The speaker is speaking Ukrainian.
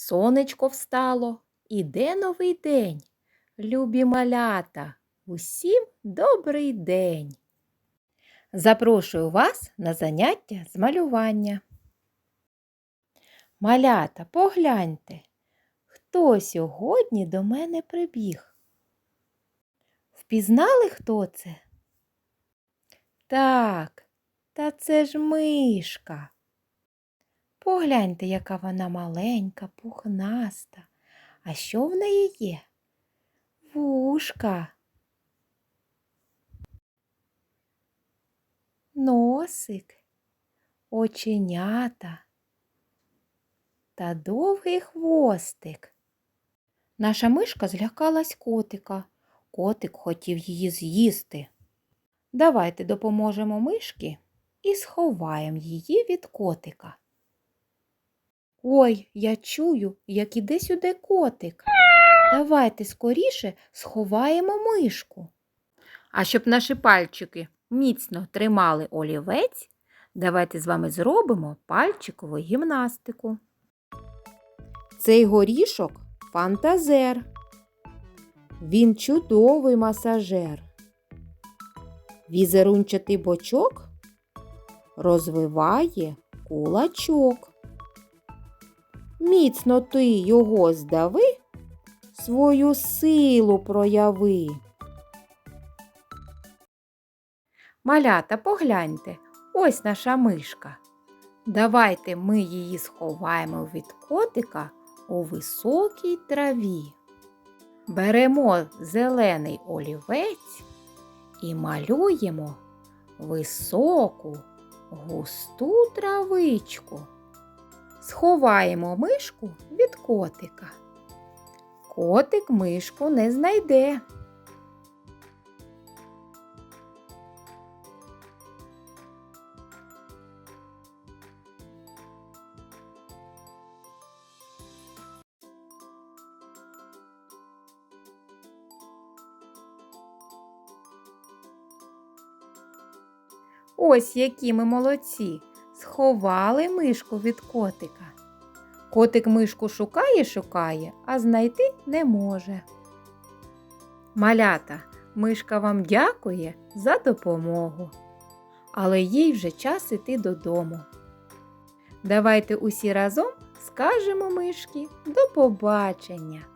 Сонечко встало, іде новий день. Любі малята, усім добрий день. Запрошую вас на заняття з малювання. Малята, погляньте, хто сьогодні до мене прибіг. Впізнали, хто це? Так, та це ж мишка. Погляньте, яка вона маленька, пухнаста. А що в неї є? Вушка. Носик, оченята та довгий хвостик. Наша мишка злякалась котика. Котик хотів її з'їсти. Давайте допоможемо мишки і сховаємо її від котика. Ой, я чую, як іде сюди котик. Давайте скоріше сховаємо мишку. А щоб наші пальчики міцно тримали олівець, давайте з вами зробимо пальчикову гімнастику. Цей горішок фантазер. Він чудовий масажер. Візерунчатий бочок розвиває кулачок. Міцно ти його здави, свою силу прояви. Малята, погляньте, ось наша мишка. Давайте ми її сховаємо від котика у високій траві. Беремо зелений олівець і малюємо високу густу травичку. Сховаємо мишку від котика. Котик мишку не знайде. Ось які ми молодці. Сховали мишку від котика. Котик мишку шукає, шукає, а знайти не може. Малята, мишка вам дякує за допомогу. Але їй вже час іти додому. Давайте усі разом скажемо мишки до побачення.